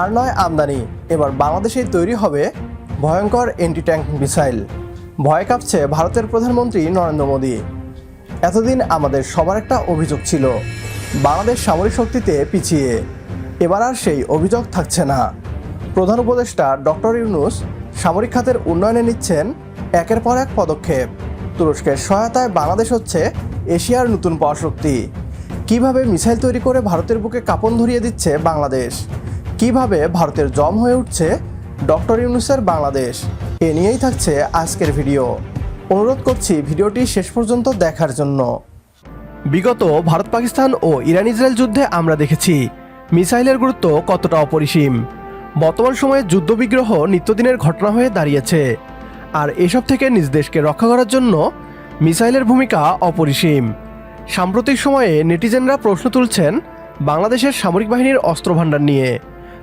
আর নয় আমদানি। এবার বাংলাদেশেই তৈরি হবে ভয়ঙ্কর এন্টি ট্যাঙ্ক মিসাইল ভয় কাঁপছে ভারতের প্রধানমন্ত্রী নরেন্দ্র মোদী। এতদিন আমাদের সবার একটা অভিযোগ ছিল, বাংলাদেশ সামরিক শক্তিতে পিছিয়ে। এবার আর সেই অভিযোগ থাকছে না। প্রধান উপদেষ্টা ডক্টর ইউনুস সামরিক খাতের উন্নয়নে নিচ্ছেন একের পর এক পদক্ষেপ। তুরস্কের সহায়তায় বাংলাদেশ হচ্ছে এশিয়ার নতুন পরাশক্তি। কীভাবে মিসাইল তৈরি করে ভারতের বুকে কাপন ধরিয়ে দিচ্ছে বাংলাদেশ? কীভাবে ভারতের জম হয়ে উঠছে ডক্টর ইউনুসের বাংলাদেশ? এ নিয়েই থাকছে আজকের ভিডিও। অনুরোধ করছি ভিডিওটি শেষ পর্যন্ত দেখার জন্য। বিগত ভারত পাকিস্তান ও ইরান ইসরায়েল যুদ্ধে আমরা দেখেছি মিসাইলের গুরুত্ব কতটা অপরিসীম। বর্তমান সময়ে যুদ্ধবিগ্রহ নিত্যদিনের ঘটনা হয়ে দাঁড়িয়েছে। আর এসব থেকে নিজ দেশকে রক্ষা করার জন্য মিসাইলের ভূমিকা অপরিসীম। সাম্প্রতিক সময়ে নেটিজেনরা প্রশ্ন তুলছেন বাংলাদেশের সামরিক বাহিনীর অস্ত্রভাণ্ডার নিয়ে।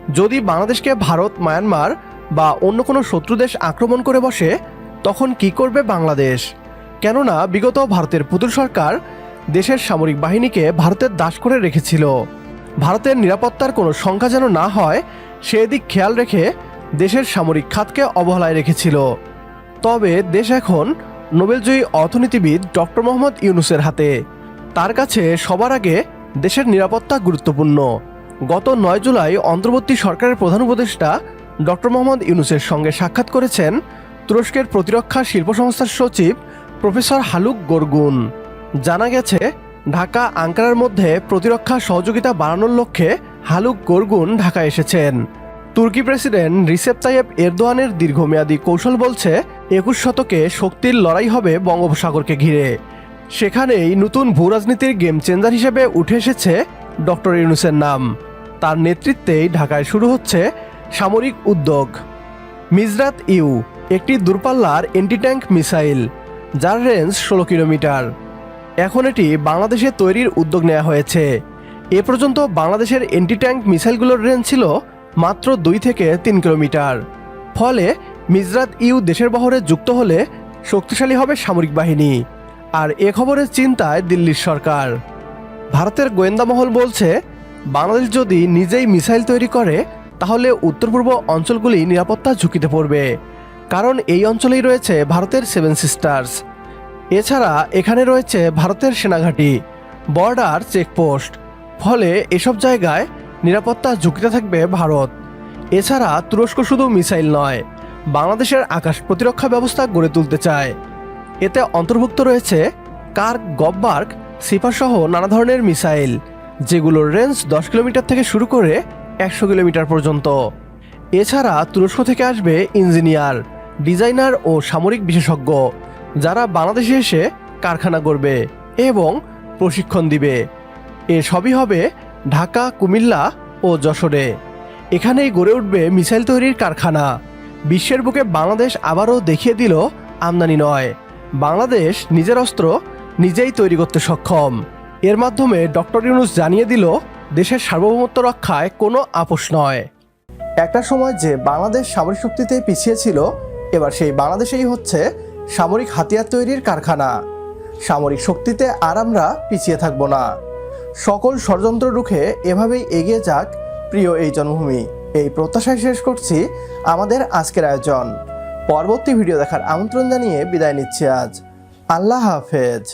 যদি বাংলাদেশকে ভারত, মায়ানমার বা অন্য কোনো শত্রু দেশ আক্রমণ করে বসে, তখন কি করবে বাংলাদেশ? কেননা বিগত ভারতের পুতুল সরকার দেশের সামরিক বাহিনীকে ভারতের দাস করে রেখেছিল। ভারতের নিরাপত্তার কোনো সংখ্যা যেন না হয় সেদিক খেয়াল রেখে দেশের সামরিক খাতকে অবহেলায় রেখেছিল। তবে দেশ এখন নোবেলজয়ী অর্থনীতিবিদ ডক্টর মোহাম্মদ ইউনুসের হাতে। তার কাছে সবার আগে দেশের নিরাপত্তা গুরুত্বপূর্ণ। গত নয় জুলাই অন্তর্বর্তী সরকারের প্রধান উপদেষ্টা ডক্টর মোহাম্মদ ইউনুসের সঙ্গে সাক্ষাৎ করেছেন তুরস্কের প্রতিরক্ষা শিল্প সংস্থার সচিব প্রফেসর হালুক গোরগুন। জানা গেছে, ঢাকা আঙ্কারার মধ্যে প্রতিরক্ষা সহযোগিতা বাড়ানোর লক্ষ্যে হালুক গোরগুন ঢাকা এসেছেন। তুর্কি প্রেসিডেন্ট রিসেপ তাইয়েব এরদোয়ানের দীর্ঘমেয়াদী কৌশল বলছে, একুশ শতকে শক্তির লড়াই হবে বঙ্গোপসাগরকে ঘিরে। সেখানেই নতুন ভূরাজনীতির গেম চেঞ্জার হিসেবে উঠে এসেছে ডক্টর ইউনুসের নাম। তার নেতৃত্বেই ঢাকায় শুরু হচ্ছে সামরিক উদ্যোগ। মিজরাত ইউ, একটি দূরপাল্লার এন্টি ট্যাঙ্ক মিসাইল, যার রেঞ্জ ষোলো কিলোমিটার। এখন এটি বাংলাদেশে তৈরির উদ্যোগ নেওয়া হয়েছে। এ পর্যন্ত বাংলাদেশের এন্টি ট্যাঙ্ক মিসাইলগুলোর রেঞ্জ ছিল মাত্র দুই থেকে তিন কিলোমিটার। ফলে মিজরাত ইউ দেশের বহরে যুক্ত হলে শক্তিশালী হবে সামরিক বাহিনী। আর এ খবরের চিন্তায় দিল্লির সরকার। ভারতের গোয়েন্দা মহল বলছে বাংলাদেশ যদি নিজেই মিসাইল তৈরি করে, তাহলে উত্তর পূর্ব অঞ্চলগুলি নিরাপত্তা ঝুঁকিতে পড়বে। কারণ এই অঞ্চলেই রয়েছে ভারতের সেভেন সিস্টার্স এছাড়া এখানে রয়েছে ভারতের সেনাঘাঁটি বর্ডার চেকপোস্ট ফলে এসব জায়গায় নিরাপত্তা ঝুঁকিতে থাকবে ভারত। এছাড়া তুরস্ক শুধু মিসাইল নয়, বাংলাদেশের আকাশ প্রতিরক্ষা ব্যবস্থা গড়ে তুলতে চায়। এতে অন্তর্ভুক্ত রয়েছে কার্ক গব্বার্ক সিপাসহ নানা ধরনের মিসাইল। যেগুলোর রেঞ্জ দশ কিলোমিটার থেকে শুরু করে একশো কিলোমিটার পর্যন্ত। এছাড়া তুরস্ক থেকে আসবে ইঞ্জিনিয়ার, ডিজাইনার ও সামরিক বিশেষজ্ঞ, যারা বাংলাদেশে এসে কারখানা গড়বে এবং প্রশিক্ষণ দিবে। এ সবই হবে ঢাকা, কুমিল্লা ও যশোরে। এখানেই গড়ে উঠবে মিসাইল তৈরির কারখানা। বিশ্বের বুকে বাংলাদেশ আবারও দেখিয়ে দিল, আমদানি নয়। বাংলাদেশ নিজের অস্ত্র নিজেই তৈরি করতে সক্ষম। এর মাধ্যমে ডক্টর ইউনুস জানিয়ে দিল, দেশের সার্বভৌমত্ব রক্ষায় কোনো আপোষ নয়। একটা সময় যে বাংলাদেশ সামরিক শক্তিতে পিছিয়ে ছিল, এবার সেই বাংলাদেশেই হচ্ছে সামরিক হাতিয়ার তৈরির কারখানা। সামরিক শক্তিতে আর আমরা পিছিয়ে থাকব না। সকল ষড়যন্ত্র রুখে এভাবেই এগিয়ে যাক প্রিয় এই জন্মভূমি। এই প্রত্যাশায় শেষ করছি আমাদের আজকের আয়োজন। পরবর্তী ভিডিও দেখার আমন্ত্রণ জানিয়ে বিদায় নিচ্ছি আজ। আল্লাহ হাফেজ।